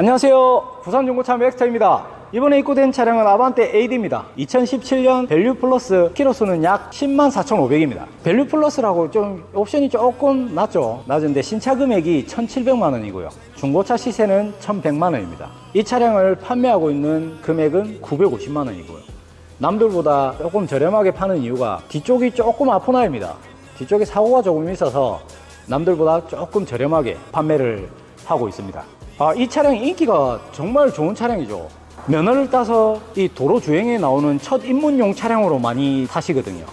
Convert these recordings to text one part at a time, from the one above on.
안녕하세요. 부산중고차 맥스터입니다. 이번에 입고된 차량은 아반떼 AD입니다. 2017년 밸류 플러스 키로수는 약 10만 4,500입니다. 밸류 플러스라고 좀 옵션이 조금 낮죠. 낮은데 신차 금액이 1,700만 원이고요. 중고차 시세는 1,100만 원입니다. 이 차량을 판매하고 있는 금액은 950만 원이고요. 남들보다 조금 저렴하게 파는 이유가 뒤쪽이 조금 아프나입니다. 뒤쪽에 사고가 조금 있어서 남들보다 조금 저렴하게 판매를 하고 있습니다. 아, 이 차량이 인기가 정말 좋은 차량이죠. 면허를 따서 이 도로 주행에 나오는 첫 입문용 차량으로 많이 타시거든요.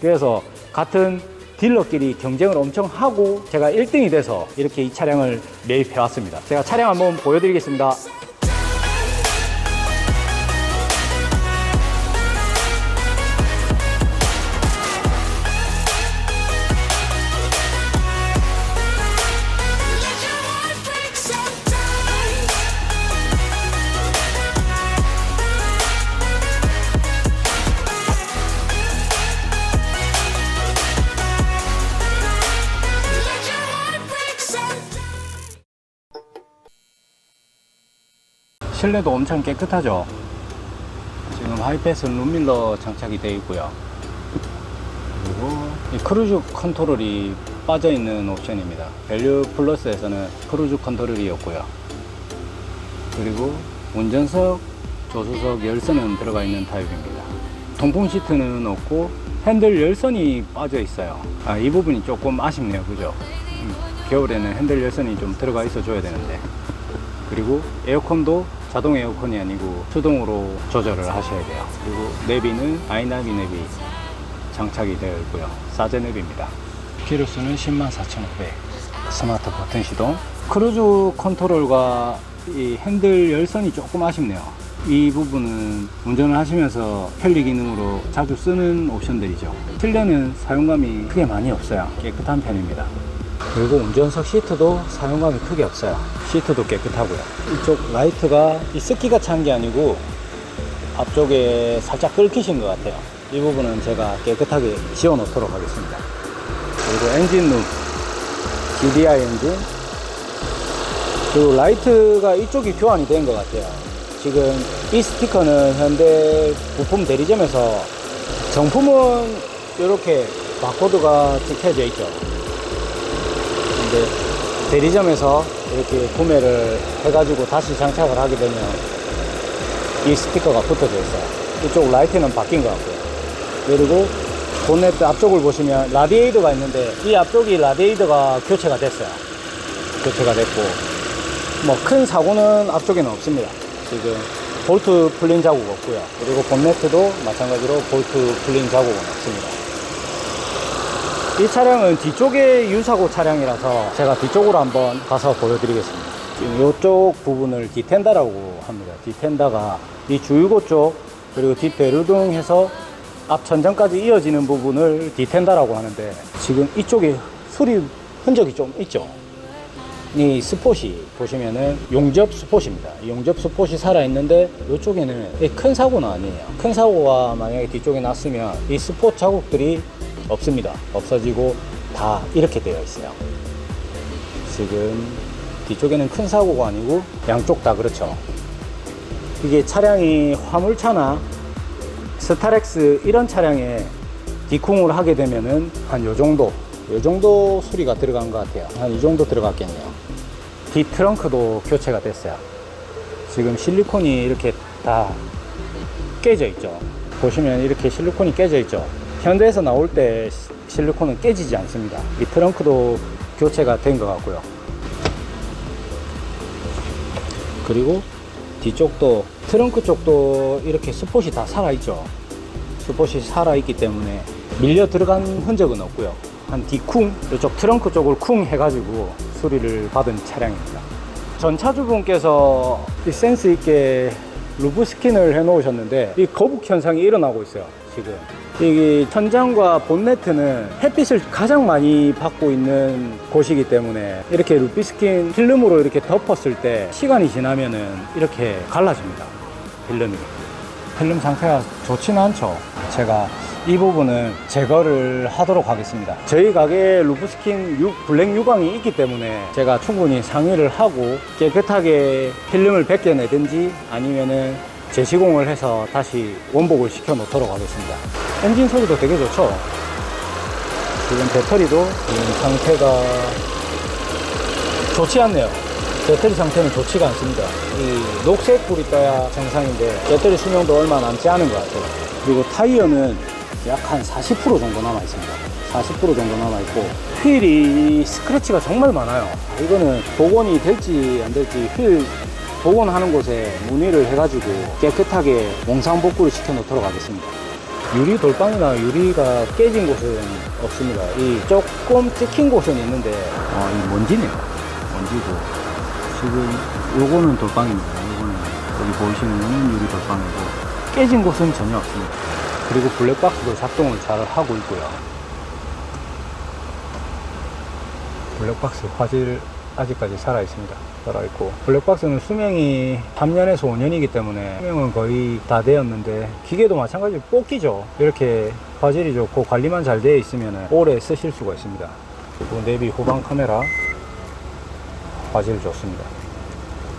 그래서 같은 딜러끼리 경쟁을 엄청 하고 제가 1등이 돼서 이렇게 이 차량을 매입해 왔습니다. 제가 차량 한번 보여드리겠습니다. 실내도 엄청 깨끗하죠. 지금 하이패스 룸밀러 장착이 되어 있고요. 그리고 이 크루즈 컨트롤이 빠져 있는 옵션입니다. 밸류 플러스에서는 크루즈 컨트롤이 없고요. 그리고 운전석, 조수석 열선은 들어가 있는 타입입니다. 통풍 시트는 없고 핸들 열선이 빠져 있어요. 아, 이 부분이 조금 아쉽네요. 그죠? 음, 겨울에는 핸들 열선이 좀 들어가 있어 줘야 되는데. 그리고 에어컨도 자동 에어컨이 아니고 수동으로 조절을 하셔야 돼요. 그리고 내비는 아이나비 내비 장착이 되어 있고요. 사제 내비입니다. 키로수는 10만 4,500. 스마트 버튼 시동. 크루즈 컨트롤과 이 핸들 열선이 조금 아쉽네요. 이 부분은 운전을 하시면서 편리 기능으로 자주 쓰는 옵션들이죠. 실내는 사용감이 크게 많이 없어요. 깨끗한 편입니다. 그리고 운전석 시트도 사용감이 크게 없어요. 시트도 깨끗하고요. 이쪽 라이트가 이 습기가 찬 게 아니고 앞쪽에 살짝 끓기신 것 같아요. 이 부분은 제가 깨끗하게 지워 놓도록 하겠습니다. 그리고 엔진룸, GDI 엔진. 그리고 라이트가 이쪽이 교환이 된 것 같아요. 지금 이 스티커는 현대 부품 대리점에서 정품은 이렇게 바코드가 찍혀져 있죠. 근데 대리점에서 이렇게 구매를 해가지고 다시 장착을 하게 되면 이 스티커가 붙어져 있어요. 이쪽 라이트는 바뀐 것 같고요. 그리고 본네트 앞쪽을 보시면 라디에이더가 있는데 이 앞쪽이 라디에이더가 교체가 됐어요. 교체가 됐고 뭐 큰 사고는 앞쪽에는 없습니다. 지금 볼트 풀린 자국 없고요. 그리고 본네트도 마찬가지로 볼트 풀린 자국은 없습니다. 이 차량은 뒤쪽에 유사고 차량이라서 제가 뒤쪽으로 한번 가서 보여드리겠습니다. 지금 이쪽 부분을 디텐다라고 합니다. 디텐다가 이 주유구 쪽 그리고 뒷배르등 해서 앞 천장까지 이어지는 부분을 디텐다라고 하는데 지금 이쪽에 수리 흔적이 좀 있죠. 이 스폿이 보시면은 용접 스폿입니다. 이 용접 스폿이 살아 있는데 이쪽에는 이큰 사고는 아니에요. 큰 사고가 만약에 뒤쪽에 났으면 이 스폿 자국들이 없습니다. 없어지고 다 이렇게 되어 있어요. 지금 뒤쪽에는 큰 사고가 아니고 양쪽 다 그렇죠. 이게 차량이 화물차나 스타렉스 이런 차량에 디쿵을 하게 되면은 한 요 정도, 요 정도 수리가 들어간 것 같아요. 한 이 정도 들어갔겠네요. 뒤 트렁크도 교체가 됐어요. 지금 실리콘이 이렇게 다 깨져 있죠. 보시면 이렇게 실리콘이 깨져 있죠. 현대에서 나올 때 시- 실리콘은 깨지지 않습니다. 이 트렁크도 교체가 된 것 같고요. 그리고 뒤쪽도 트렁크 쪽도 이렇게 스폿이 다 살아있죠. 스폿이 살아있기 때문에 밀려 들어간 흔적은 없고요. 한 뒤쿵 이쪽 트렁크 쪽을 쿵 해가지고 수리를 받은 차량입니다. 전 차주분께서 이 센스 있게 루브 스킨을 해 놓으셨는데 이 거북 현상이 일어나고 있어요. 지금 이 천장과 본네트는 햇빛을 가장 많이 받고 있는 곳이기 때문에 이렇게 루비스킨 필름으로 이렇게 덮었을 때 시간이 지나면은 이렇게 갈라집니다. 필름이. 필름 상태가 좋지는 않죠. 제가 이 부분은 제거를 하도록 하겠습니다. 저희 가게에 루프스킨 유- 블랙 유광이 있기 때문에 제가 충분히 상의를 하고 깨끗하게 필름을 벗겨내든지 아니면은 재시공을 해서 다시 원복을 시켜 놓도록 하겠습니다. 엔진 소리도 되게 좋죠. 지금 배터리도 지금 상태가 좋지 않네요. 배터리 상태는 좋지가 않습니다. 이 녹색 불이 떠야 정상인데 배터리 수명도 얼마 남지 않은 것 같아요. 그리고 타이어는 약 한 40% 정도 남아 있습니다. 40% 정도 남아 있고 휠이 스크래치가 정말 많아요. 이거는 복원이 될지 안 될지 휠 복원하는 곳에 문의를 해가지고 깨끗하게 몽상 복구를 시켜 놓도록 하겠습니다. 유리 돌방이나 유리가 깨진 곳은 없습니다. 이 조금 찍힌 곳은 있는데 아, 이 먼지네요. 먼지고 지금 요거는 돌방입니다. 요거는 여기 보이시는 유리 돌방이고 깨진 곳은 전혀 없습니다. 그리고 블랙박스도 작동을 잘 하고 있고요. 블랙박스 화질 아직까지 살아 있습니다. 살아 있고 블랙박스는 수명이 3년에서 5년이기 때문에 수명은 거의 다 되었는데 기계도 마찬가지로 뽑기죠. 이렇게 화질이 좋고 관리만 잘 되어 있으면 오래 쓰실 수가 있습니다. 그리고 내비 후방 카메라 화질 좋습니다.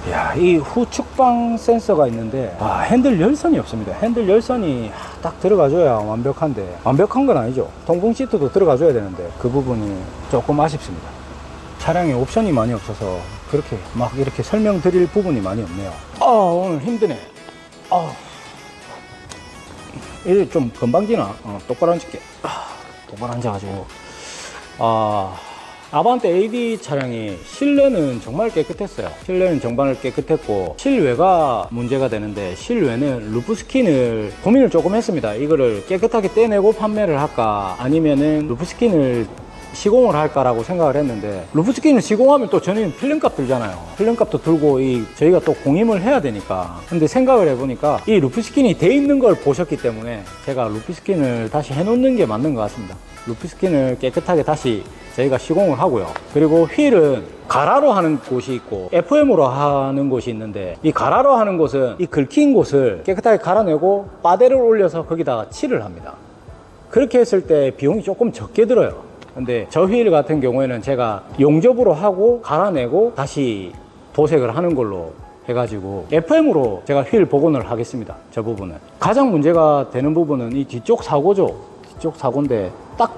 이야, 이 후측방 센서가 있는데, 아, 핸들 열선이 없습니다. 핸들 열선이 딱 들어가줘야 완벽한데, 완벽한 건 아니죠. 통풍 시트도 들어가줘야 되는데, 그 부분이 조금 아쉽습니다. 차량에 옵션이 많이 없어서, 그렇게 막 이렇게 설명드릴 부분이 많이 없네요. 아, 오늘 힘드네. 아, 이게 좀 금방지나? 어, 똑바로 앉을게. 아, 똑바로 앉아가지고. 아, 아반떼 AD 차량이 실내는 정말 깨끗했어요. 실내는 정말 깨끗했고 실외가 문제가 되는데 실외는 루프 스킨을 고민을 조금 했습니다. 이거를 깨끗하게 떼내고 판매를 할까 아니면은 루프 스킨을 시공을 할까라고 생각을 했는데 루프스킨을 시공하면 또 저는 필름값 들잖아요. 필름값도 들고 이 저희가 또 공임을 해야 되니까. 근데 생각을 해보니까 이 루프스킨이 돼 있는 걸 보셨기 때문에 제가 루프스킨을 다시 해놓는 게 맞는 것 같습니다. 루프스킨을 깨끗하게 다시 저희가 시공을 하고요. 그리고 휠은 가라로 하는 곳이 있고 FM으로 하는 곳이 있는데 이 가라로 하는 곳은 이 긁힌 곳을 깨끗하게 갈아내고 바데를 올려서 거기다가 칠을 합니다. 그렇게 했을 때 비용이 조금 적게 들어요. 근데 저 휠 같은 경우에는 제가 용접으로 하고 갈아내고 다시 도색을 하는 걸로 해가지고 FM으로 제가 휠 복원을 하겠습니다. 저 부분은. 가장 문제가 되는 부분은 이 뒤쪽 사고죠. 뒤쪽 사고인데 딱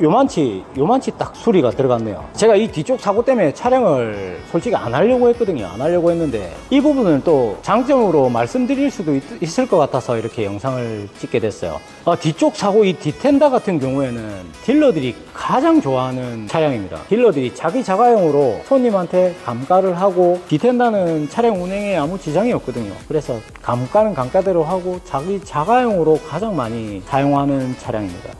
요만치 요만치 딱 수리가 들어갔네요. 제가 이 뒤쪽 사고 때문에 촬영을 솔직히 안 하려고 했거든요. 안 하려고 했는데 이 부분은 또 장점으로 말씀드릴 수도 있, 을것 같아서 이렇게 영상을 찍게 됐어요. 아, 뒤쪽 사고 이 디텐다 같은 경우에는 딜러들이 가장 좋아하는 차량입니다. 딜러들이 자기 자가용으로 손님한테 감가를 하고 디텐다는 차량 운행에 아무 지장이 없거든요. 그래서 감가는 감가대로 하고 자기 자가용으로 가장 많이 사용하는 차량입니다.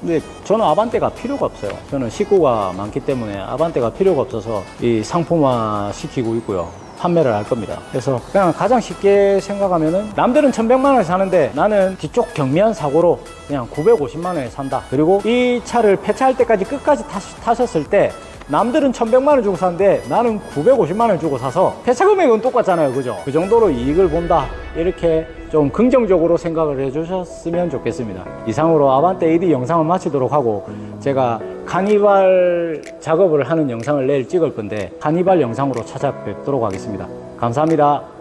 근데 저는 아반떼가 필요가 없어요. 저는 식구가 많기 때문에 아반떼가 필요가 없어서 이 상품화 시키고 있고요. 판매를 할 겁니다. 그래서 그냥 가장 쉽게 생각하면은 남들은 1100만 원에 사는데 나는 뒤쪽 경미한 사고로 그냥 950만 원에 산다. 그리고 이 차를 폐차할 때까지 끝까지 타, 타셨을 때 남들은 1100만 원 주고 사는데 나는 950만 원 주고 사서 폐차 금액은 똑같잖아요. 그죠? 그 정도로 이익을 본다. 이렇게 좀 긍정적으로 생각을 해주셨으면 좋겠습니다. 이상으로 아반떼 AD 영상을 마치도록 하고 제가 카니발 작업을 하는 영상을 내일 찍을 건데 카니발 영상으로 찾아뵙도록 하겠습니다. 감사합니다.